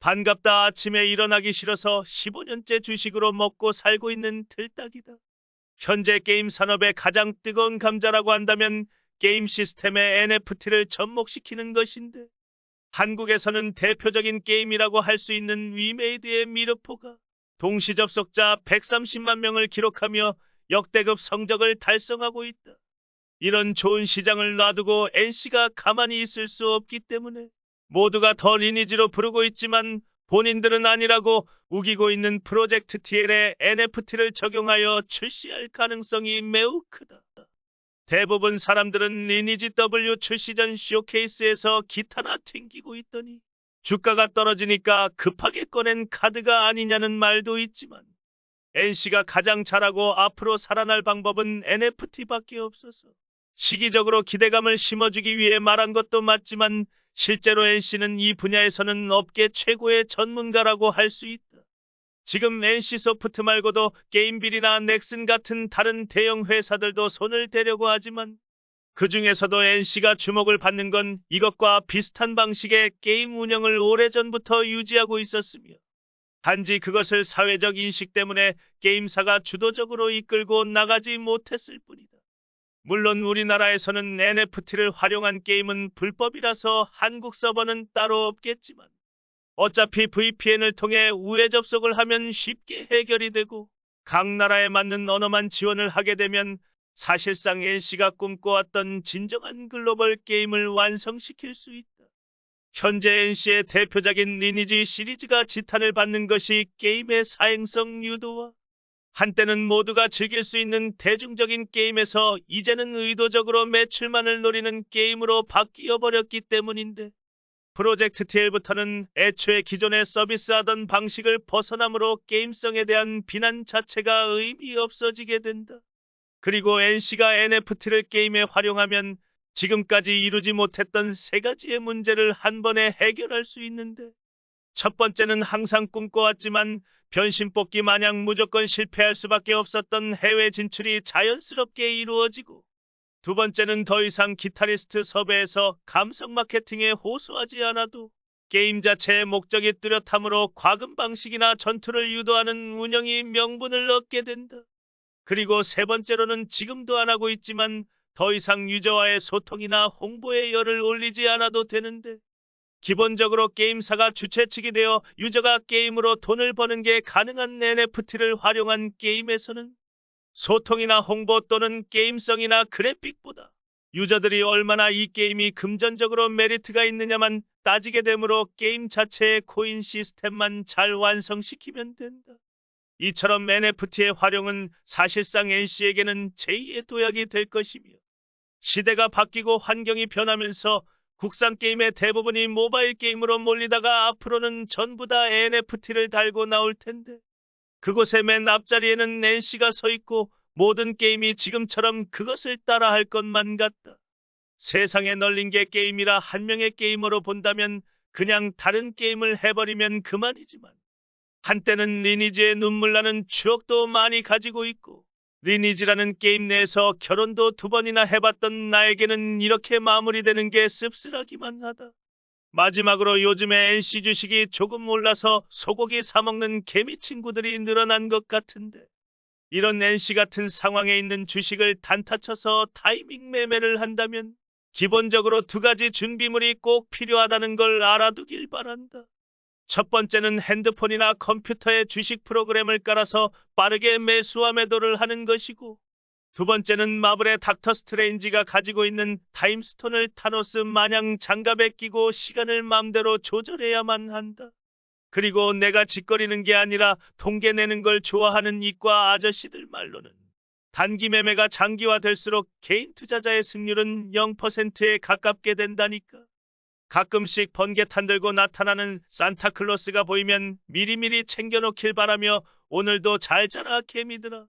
반갑다 아침에 일어나기 싫어서 15년째 주식으로 먹고 살고 있는 틀딱이다. 현재 게임 산업의 가장 뜨거운 감자라고 한다면 게임 시스템의 NFT를 접목시키는 것인데 한국에서는 대표적인 게임이라고 할 수 있는 위메이드의 미르포가 동시 접속자 130만 명을 기록하며 역대급 성적을 달성하고 있다. 이런 좋은 시장을 놔두고 NC가 가만히 있을 수 없기 때문에 모두가 더 리니지로 부르고 있지만 본인들은 아니라고 우기고 있는 프로젝트 TL에 NFT를 적용하여 출시할 가능성이 매우 크다. 대부분 사람들은 리니지 W 출시 전 쇼케이스에서 기타나 튕기고 있더니 주가가 떨어지니까 급하게 꺼낸 카드가 아니냐는 말도 있지만 NC가 가장 잘하고 앞으로 살아날 방법은 NFT밖에 없어서 시기적으로 기대감을 심어주기 위해 말한 것도 맞지만 실제로 NC는 이 분야에서는 업계 최고의 전문가라고 할 수 있다. 지금 NC소프트 말고도 게임빌이나 넥슨 같은 다른 대형 회사들도 손을 대려고 하지만 그 중에서도 NC가 주목을 받는 건 이것과 비슷한 방식의 게임 운영을 오래전부터 유지하고 있었으며 단지 그것을 사회적 인식 때문에 게임사가 주도적으로 이끌고 나가지 못했을 뿐이다. 물론 우리나라에서는 NFT를 활용한 게임은 불법이라서 한국 서버는 따로 없겠지만 어차피 VPN을 통해 우회 접속을 하면 쉽게 해결이 되고 각 나라에 맞는 언어만 지원을 하게 되면 사실상 NC가 꿈꿔왔던 진정한 글로벌 게임을 완성시킬 수 있다. 현재 NC의 대표적인 리니지 시리즈가 지탄을 받는 것이 게임의 사행성 유도와 한때는 모두가 즐길 수 있는 대중적인 게임에서 이제는 의도적으로 매출만을 노리는 게임으로 바뀌어 버렸기 때문인데 프로젝트 TL부터는 애초에 기존에 서비스하던 방식을 벗어남으로 게임성에 대한 비난 자체가 의미 없어지게 된다. 그리고 NC가 NFT를 게임에 활용하면 지금까지 이루지 못했던 세 가지의 문제를 한 번에 해결할 수 있는데 첫 번째는 항상 꿈꿔왔지만 변신 뽑기 마냥 무조건 실패할 수밖에 없었던 해외 진출이 자연스럽게 이루어지고 두 번째는 더 이상 기타리스트 섭외에서 감성 마케팅에 호소하지 않아도 게임 자체의 목적이 뚜렷함으로 과금 방식이나 전투를 유도하는 운영이 명분을 얻게 된다. 그리고 세 번째로는 지금도 안 하고 있지만 더 이상 유저와의 소통이나 홍보에 열을 올리지 않아도 되는데 기본적으로 게임사가 주최 측이 되어 유저가 게임으로 돈을 버는 게 가능한 NFT를 활용한 게임에서는 소통이나 홍보 또는 게임성이나 그래픽보다 유저들이 얼마나 이 게임이 금전적으로 메리트가 있느냐만 따지게 되므로 게임 자체의 코인 시스템만 잘 완성시키면 된다. 이처럼 NFT의 활용은 사실상 NC에게는 제2의 도약이 될 것이며 시대가 바뀌고 환경이 변하면서 국산 게임의 대부분이 모바일 게임으로 몰리다가 앞으로는 전부 다 NFT를 달고 나올 텐데 그곳의 맨 앞자리에는 NC가 서 있고 모든 게임이 지금처럼 그것을 따라 할 것만 같다. 세상에 널린 게 게임이라 한 명의 게이머로 본다면 그냥 다른 게임을 해버리면 그만이지만 한때는 리니지의 눈물 나는 추억도 많이 가지고 있고 리니지라는 게임 내에서 결혼도 두 번이나 해봤던 나에게는 이렇게 마무리되는 게 씁쓸하기만 하다. 마지막으로 요즘에 NC 주식이 조금 올라서 소고기 사먹는 개미 친구들이 늘어난 것 같은데 이런 NC 같은 상황에 있는 주식을 단타쳐서 타이밍 매매를 한다면 기본적으로 두 가지 준비물이 꼭 필요하다는 걸 알아두길 바란다. 첫 번째는 핸드폰이나 컴퓨터에 주식 프로그램을 깔아서 빠르게 매수와 매도를 하는 것이고 두 번째는 마블의 닥터 스트레인지가 가지고 있는 타임스톤을 타노스 마냥 장갑에 끼고 시간을 맘대로 조절해야만 한다. 그리고 내가 짓거리는 게 아니라 통계 내는 걸 좋아하는 이과 아저씨들 말로는 단기 매매가 장기화될수록 개인 투자자의 승률은 0%에 가깝게 된다니까. 가끔씩 번개탄 들고 나타나는 산타클로스가 보이면 미리미리 챙겨놓길 바라며 오늘도 잘 자라 개미들아.